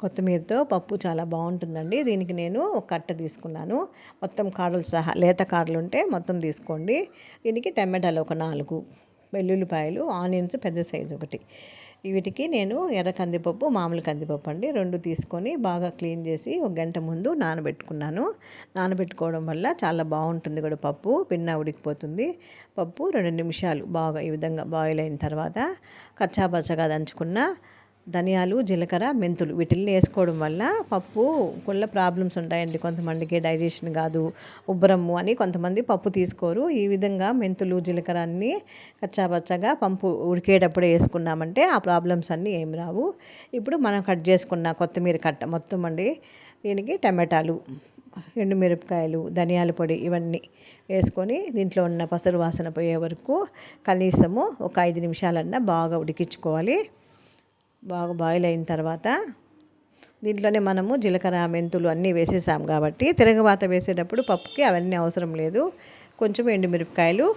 కొత్తిమీరతో పప్పు చాలా బాగుంటుందండి. దీనికి నేను ఒక కట్ట తీసుకున్నాను. మొత్తం కాడలు సహా లేత కాడలు ఉంటే మొత్తం తీసుకోండి. దీనికి టమాటాలు ఒక నాలుగు వెల్లుల్లిపాయలు ఆనియన్స్ పెద్ద సైజు ఒకటి. వీటికి నేను ఎర్ర కందిపప్పు మామూలు కందిపప్పు అండి. రెండు తీసుకొని బాగా క్లీన్ చేసి ఒక గంట ముందు నానబెట్టుకున్నాను. నానబెట్టుకోవడం వల్ల చాలా బాగుంటుంది కూడా పప్పు. పిన్న ఉడికిపోతుంది. పప్పు రెండు నిమిషాలు బాగా ఈ విధంగా బాయిల్ అయిన తర్వాత కచ్చాపచ్చగా దంచుకున్న ధనియాలు జీలకర్ర మెంతులు వీటిల్ని వేసుకోవడం వల్ల పప్పు కుళ్ళ ప్రాబ్లమ్స్ ఉంటాయండి. కొంతమందికి డైజెషన్ కాదు ఉబ్బరము అని కొంతమంది పప్పు తీసుకోరు. ఈ విధంగా మెంతులు జీలకర్ర అన్నీ కచ్చాపచ్చగా పంపు ఉడికేటప్పుడు వేసుకున్నామంటే ఆ ప్రాబ్లమ్స్ అన్నీ ఏమి రావు. ఇప్పుడు మనం కట్ చేసుకున్న కొత్తిమీర కట్ట మొత్తం అండి. దీనికి టమాటాలు ఎండుమిరపకాయలు ధనియాల పొడి ఇవన్నీ వేసుకొని దీంట్లో ఉన్న పసరు వాసన పోయే వరకు కనీసము ఒక ఐదు నిమిషాలన్నా బాగా ఉడికించుకోవాలి. బాగా బాయిల్ అయిన తర్వాత దీంట్లోనే మనము జీలకర్ర మెంతులు అన్నీ వేసేసాం కాబట్టి తిరగబాత వేసేటప్పుడు పప్పుకి అవన్నీ అవసరం లేదు. కొంచెం ఎండుమిరపకాయలు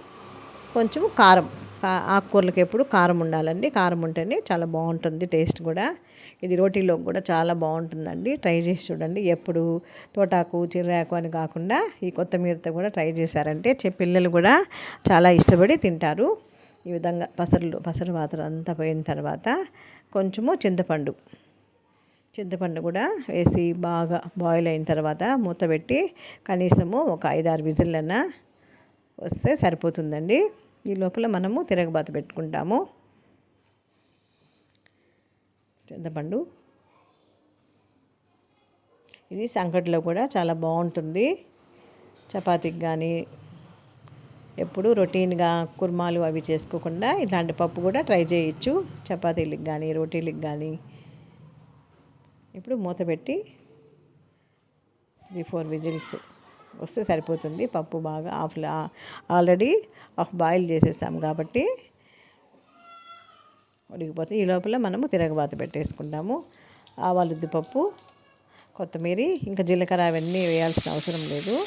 కొంచెం కారం. ఆకుకూరలకు ఎప్పుడు కారం ఉండాలండి. కారం ఉంటేనే చాలా బాగుంటుంది టేస్ట్ కూడా. ఇది రోటీలో కూడా చాలా బాగుంటుందండి. ట్రై చేసి చూడండి. ఎప్పుడు తోటాకు చిర్రాకు అని కాకుండా ఈ కొత్తిమీరతో కూడా ట్రై చేశారంటే పిల్లలు కూడా చాలా ఇష్టపడి తింటారు. ఈ విధంగా పసరులు పసరు వాతలు అంతా పోయిన తర్వాత కొంచెము చింతపండు. చింతపండు కూడా వేసి బాగా బాయిల్ అయిన తర్వాత మూత పెట్టి కనీసము ఒక ఐదారు విజిల్లన్నా వస్తే సరిపోతుందండి. ఈ లోపల మనము తిరగబాత పెట్టుకుంటాము. చింతపండు. ఇది సంకటిలో కూడా చాలా బాగుంటుంది. చపాతీకి కానీ ఎప్పుడు రొటీన్గా కుర్మాలు అవి చేసుకోకుండా ఇలాంటి పప్పు కూడా ట్రై చేయొచ్చు. చపాతీలకు కానీ రోటీలకు కానీ ఇప్పుడు మూత పెట్టి త్రీ ఫోర్ విజిల్స్ వస్తే సరిపోతుంది. పప్పు బాగా హాఫ్ ఆల్రెడీ హాఫ్ బాయిల్ చేసేసాం కాబట్టి ఉడికిపోతే ఈ లోపల మనము తిరగబాత పెట్టేసుకుంటాము. ఆవాలు పప్పు కొత్తిమీర ఇంకా జీలకర్ర అవన్నీ వేయాల్సిన అవసరం లేదు.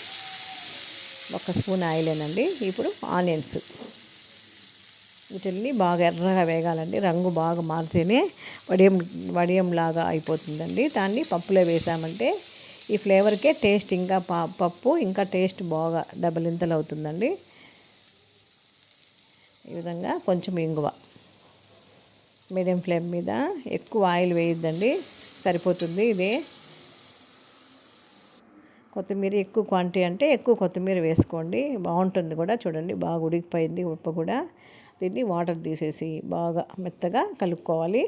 ఒక స్పూన్ ఆయిలేనండి. ఇప్పుడు ఆనియన్స్. వీటిని బాగా ఎర్రగా వేగాలండి. రంగు బాగా మారితేనే వడియం వడియం లాగా అయిపోతుందండి. దాన్ని పప్పులో వేసామంటే ఈ ఫ్లేవర్కే టేస్ట్ ఇంకా పప్పు ఇంకా టేస్ట్ బాగా డబల్ ఇంతలు అవుతుందండి. ఈ విధంగా కొంచెం ఇంగువ. మీడియం ఫ్లేమ్ మీద ఎక్కువ ఆయిల్ వేయద్దండి. సరిపోతుంది ఇదే. కొత్తిమీర ఎక్కువ క్వాంటిటీ అంటే ఎక్కువ కొత్తిమీర వేసుకోండి. బాగుంటుంది కూడా చూడండి. బాగా ఉడికిపోయింది ఉప్పు కూడా. దీన్ని వాటర్ తీసేసి బాగా మెత్తగా కలుపుకోవాలి.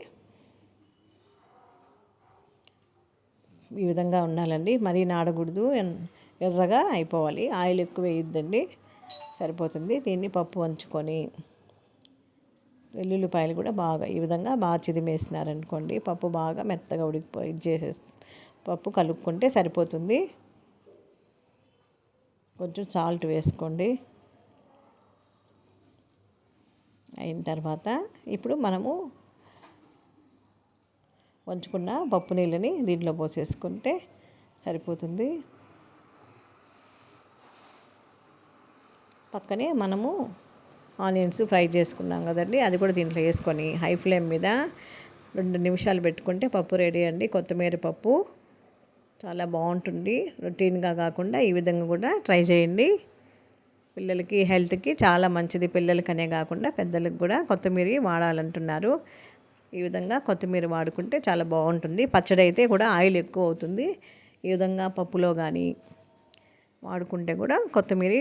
ఈ విధంగా ఉండాలండి. మరీ నాడకూడదు ఎర్రగా అయిపోవాలి. ఆయిల్ ఎక్కువ వేయద్దండి. సరిపోతుంది. దీన్ని పప్పు వంచుకొని వెల్లుల్లిపాయలు కూడా బాగా ఈ విధంగా బాగా చిదిమేసినారనుకోండి పప్పు బాగా మెత్తగా ఉడికిపోయి చేసే పప్పు కలుపుకుంటే సరిపోతుంది. కొంచెం సాల్ట్ వేసుకోండి. అయిన తర్వాత ఇప్పుడు మనము వంచుకున్న పప్పు నీళ్ళని దీంట్లో పోసేసుకుంటే సరిపోతుంది. పక్కనే మనము ఆనియన్స్ ఫ్రై చేసుకున్నాం కదండి అది కూడా దీంట్లో వేసుకొని హై ఫ్లేమ్ మీద రెండు నిమిషాలు పెట్టుకుంటే పప్పు రెడీ అండి. కొత్తిమీర పప్పు చాలా బాగుంటుంది. రొటీన్గా కాకుండా ఈ విధంగా కూడా ట్రై చేయండి. పిల్లలకి హెల్త్కి చాలా మంచిది. పిల్లలకనే కాకుండా పెద్దలకు కూడా కొత్తిమీర వాడాలంటున్నారు. ఈ విధంగా కొత్తిమీర వాడుకుంటే చాలా బాగుంటుంది. పచ్చడి అయితే కూడా ఆయిల్ ఎక్కువ అవుతుంది. ఈ విధంగా పప్పులో కానీ వాడుకుంటే కూడా కొత్తిమీర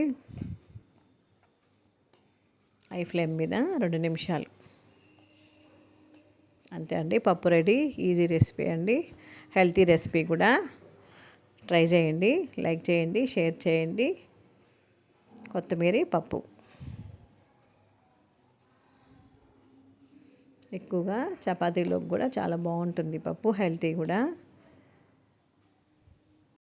హై ఫ్లేమ్ మీద రెండు నిమిషాలు. అంతే అండి. పప్పు రెడీ. ఈజీ రెసిపీ అండి. హెల్తీ రెసిపీ కూడా. ట్రై చేయండి లైక్ చేయండి షేర్ చేయండి. కొత్తిమీర పప్పు. ఎక్కువగా చపాతీలోకి కూడా చాలా బాగుంటుంది పప్పు హెల్తీ కూడా.